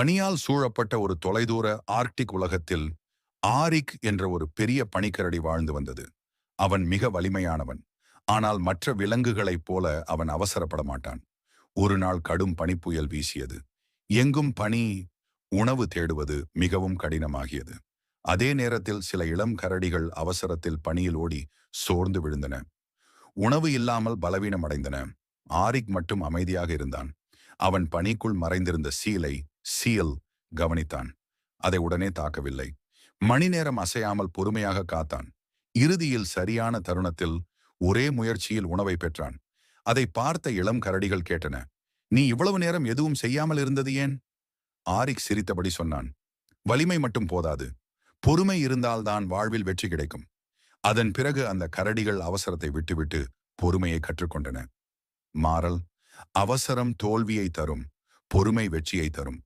பனியால் சூழப்பட்ட ஒரு தொலைதூர ஆர்க்டிக் உலகத்தில் ஆரிக் என்ற ஒரு பெரிய பனிக்கரடி வாழ்ந்து வந்தது. அவன் மிக வலிமையானவன். ஆனால் மற்ற விலங்குகளைப் போல அவன் அவசரப்பட மாட்டான். ஒரு நாள் கடும் பனிப்புயல் வீசியது. எங்கும் பனி உணவு தேடுவது மிகவும் கடினமாகியது. அதே நேரத்தில் சில இளம் கரடிகள் அவசரத்தில் பனியில் ஓடி சோர்ந்து விழுந்தன. உணவு இல்லாமல் பலவீனம் அடைந்தன ஆரிக் மட்டும் அமைதியாக இருந்தான். அவன் பனிக்குள் மறைந்திருந்த சீலை சீல் கவனித்தான். அதை உடனே தாக்கவில்லை. மணி நேரம் அசையாமல் பொறுமையாக காத்தான். இறுதியில் சரியான தருணத்தில் ஒரே முயற்சியில் உணவை பெற்றான். அதை பார்த்த இளம் கரடிகள் கேட்டன நீ இவ்வளவு நேரம் எதுவும் செய்யாமல் இருந்தது ஏன்? ஆரிக் சிரித்தபடி சொன்னான் வலிமை மட்டும் போதாது. பொறுமை இருந்தால்தான் வாழ்வில் வெற்றி கிடைக்கும். அதன் பிறகு அந்த கரடிகள் அவசரத்தை விட்டுவிட்டு பொறுமையை கற்றுக்கொண்டன. மாறல் அவசரம் தோல்வியை தரும் பொறுமை வெற்றியை தரும்.